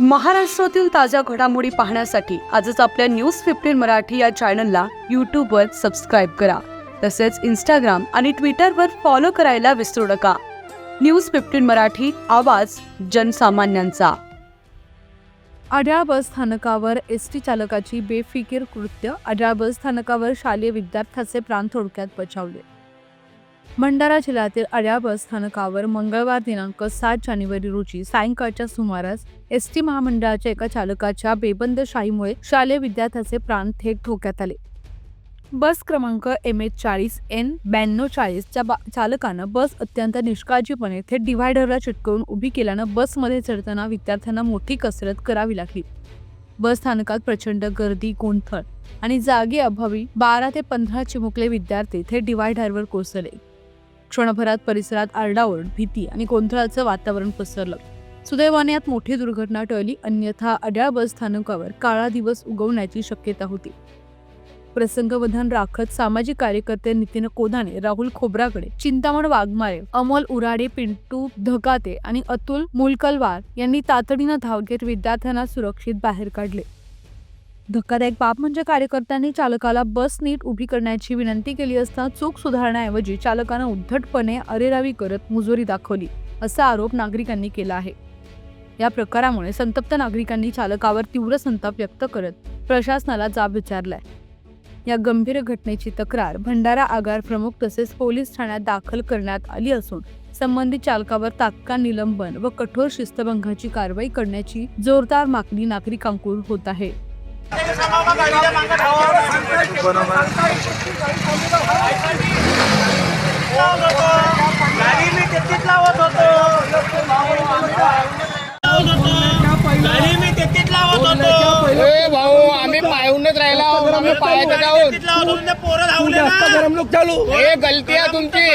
महाराष्ट्रातील ताज्या घडामोडी पाहण्यासाठी आजच आपल्या न्यूज फिफ्टीन मराठी या चॅनलला यूट्यूबवर सबस्क्राईब करा. तसेच इंस्टाग्राम आणि ट्विटरवर फॉलो करायला विसरू नका. न्यूज फिफ्टीन मराठी आवाज जनसामान्यांचा. अड्याळ बस स्थानकावर एस टी चालकाची बेफिकीर कृत्य अड्याळ बस स्थानकावर शालेय विद्यार्थ्याचे प्राण थोडक्यात बचावले. भंडारा जिल्ह्यातील अड्या बस स्थानकावर मंगळवार दिनांक सात जानेवारी रोजी सायंकाळच्या सुमारास एस टी महामंडळाच्या एका चालकाच्या बेबंदशाहीमुळे शालेय विद्यार्थ्याचे प्राण थेट धोक्यात आले. बस क्रमांक एम एच चाळीस एन ब्याण्णव चाळीसच्या बा चालकानं बस अत्यंत निष्काळजीपणे थेट डिव्हायडरला चिटकवून उभी केल्यानं बसमध्ये चढताना विद्यार्थ्यांना मोठी कसरत करावी लागली. बस स्थानकात प्रचंड गर्दी गोंधळ आणि जागे अभावी बारा ते पंधरा चिमुकले विद्यार्थी थेट डिव्हायडरवर कोसळले. क्षणभरात परिसरात आरडाओरड भीती आणि गोंधळाचं वातावरण पसरलं. सुदैवाने यात मोठी दुर्घटना टळली अन्यथा अड्याळ बस स्थानकावर काळा दिवस उगवण्याची शक्यता होती. प्रसंगवधान राखत सामाजिक कार्यकर्ते नितीन कोधाने राहुल खोब्राकडे चिंतामण वाघमारे अमोल उराडे पिंटू धकाते आणि अतुल मुलकलवार यांनी तातडीनं धाव घेत विद्यार्थ्यांना सुरक्षित बाहेर काढले. धक्कादायक बाब म्हणजे कार्यकर्त्यांनी चालकाला बस नीट उभी करण्याची विनंती केली असता चूक सुधारण्याऐवजी चालकानं उद्धटपणे अरेरावी करत मुजोरी दाखवली असा आरोप नागरिकांनी केला आहे. या प्रकारामुळे संतप्त नागरिकांनी चालकावर तीव्र संताप व्यक्त करत प्रशासनाला जाब विचारलाय. या गंभीर घटनेची तक्रार भंडारा आगार प्रमुख तसेच पोलीस ठाण्यात दाखल करण्यात आली असून संबंधित चालकावर तात्काळ निलंबन व कठोर शिस्तभंगाची कारवाई करण्याची जोरदार मागणी नागरिकांकडून होत आहे. गाडी मी तेहतीस लावत होतो गाडी मी तेहतीस लावत होतो ए भाऊ आम्ही पाहूनच राहिला आहोत आम्ही पाहायचं ते पोरं धावले ना. हे गलती आहे तुमची.